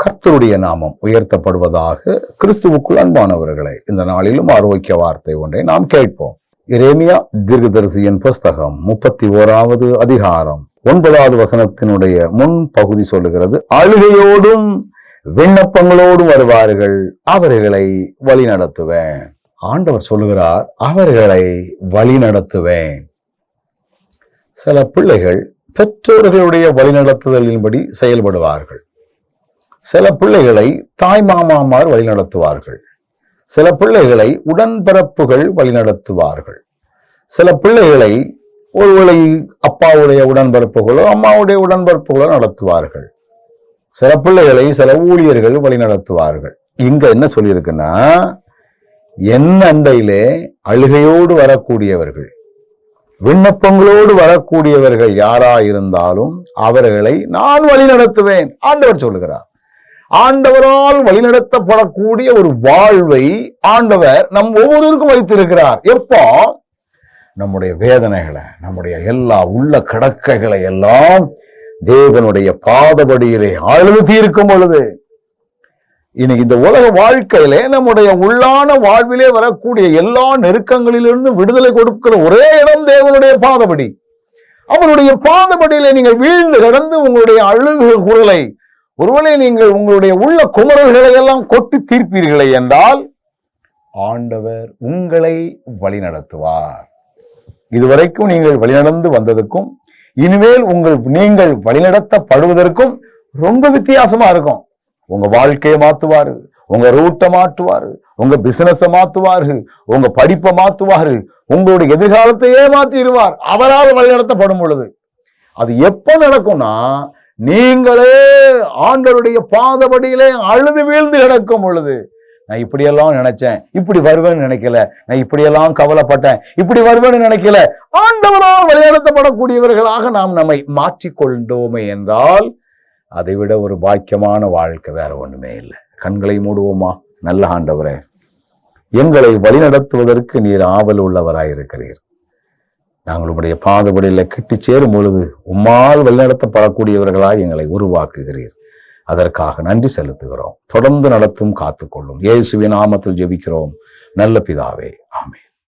கர்த்தருடைய நாமம் உயர்த்தப்படுவதாக கிறிஸ்துவுக்குள் அன்பானவர்களை இந்த நாளிலும் ஆரோக்கிய வார்த்தை ஒன்றை நாம் கேட்போம். இரேமியா தீர்க்கதரிசியின் புஸ்தகம் முப்பத்தி ஓராவது அதிகாரம் ஒன்பதாவது வசனத்தினுடைய முன் பகுதி சொல்லுகிறது அழுகையோடும் விண்ணப்பங்களோடும் வருவார்கள் அவர்களை வழி நடத்துவேன் ஆண்டவர் சொல்லுகிறார் அவர்களை வழி நடத்துவேன் சில பிள்ளைகள் பெற்றோர்களுடைய வழிநடத்துதலின்படி செயல்படுவார்கள். சில பிள்ளைகளை தாய் மாமாமார் வழிநடத்துவார்கள். சில பிள்ளைகளை உடன்பிறப்புகள் வழிநடத்துவார்கள். சில பிள்ளைகளை ஒருவேளை அப்பாவுடைய உடன்பிறப்புகளோ அம்மாவுடைய உடன்பிறப்புகளோ நடத்துவார்கள். சில பிள்ளைகளை சில ஊழியர்கள் வழிநடத்துவார்கள். இங்க என்ன சொல்லியிருக்குன்னா என் அண்டையிலே அழுகையோடு வரக்கூடியவர்கள் விண்ணப்பங்களோடு வரக்கூடியவர்கள் யாரா இருந்தாலும் அவர்களை நான் வழிநடத்துவேன். ஆண்டவர் சொல்லுகிறார். ஆண்டவரால் வழிநடத்தப்படக்கூடிய ஒரு வாழ்வை ஆண்டவர் நம் ஒவ்வொருவருக்கும் வைத்திருக்கிறார். எப்போ? நம்முடைய வேதனைகளை நம்முடைய எல்லா உள்ள கடக்கைகளை எல்லாம் தேவனுடைய பாதபடியிலே அழுது தீர்க்கும் பொழுது இன்னைக்கு இந்த உலக வாழ்க்கையிலே நம்முடைய உள்ளான வாழ்விலே வரக்கூடிய எல்லா நெருக்கங்களிலிருந்து விடுதலை கொடுக்கிற ஒரே இடம் தேவனுடைய பாதபடி. அவருடைய பாதபடியிலே நீங்கள் வீழ்ந்து கிடந்து உங்களுடைய அழுகு குரலை ஒருவேளை நீங்கள் உங்களுடைய உள்ள குமரல்களை எல்லாம் கொட்டி தீர்ப்பீர்களே என்றால் ஆண்டவர் உங்களை வழிநடத்துவார். இதுவரைக்கும் நீங்கள் வழிநடந்து வந்ததுக்கும் இனிமேல் உங்கள் நீங்கள் வழிநடத்தப்படுவதற்கும் ரொம்ப வித்தியாசமா இருக்கும். உங்க வாழ்க்கையை மாத்துவாரு உங்க ரூட்டை மாற்றுவாரு உங்க பிசினஸை மாத்துவாரு உங்க படிப்பை மாத்துவாரு உங்களுடைய எதிர்காலத்தையே மாத்திடுவார். அவரால் வழிநடத்தப்படும் பொழுது. அது எப்போ நடக்கும்னா நீங்களே ஆண்டவருடைய பாதபடியிலே அழுது வீழ்ந்து கிடக்கும் பொழுது நான் இப்படியெல்லாம் நினைச்சேன் இப்படி வருவேன்னு நினைக்கல நான் இப்படியெல்லாம் கவலைப்பட்டேன் இப்படி வருவேன்னு நினைக்கல. ஆண்டவரால் வழிநடத்தப்படக்கூடியவர்களாக நாம் நம்மை மாற்றிக்கொண்டோமே என்றால் அதை விட ஒரு பாக்கியமான வாழ்க்கை வேற ஒண்ணுமே இல்லை. கண்களை மூடுவோமா? நல்ல ஆண்டவரே எங்களை வழிநடத்துவதற்கு நீர் ஆவல் உள்ளவராயிருக்கிறீர் நாங்கள் உடைய பாதபடியில் கிட்டி சேரும் பொழுது உம்மால் வழிநடத்தப்படக்கூடியவர்களாய் எங்களை உருவாக்குகிறீர். அதற்காக நன்றி செலுத்துகிறோம். தொடர்ந்து நடத்தும் காத்துக்கொள்ளும். இயேசுவின் நாமத்தில் ஜெபிக்கிறோம். நல்ல பிதாவே. ஆமே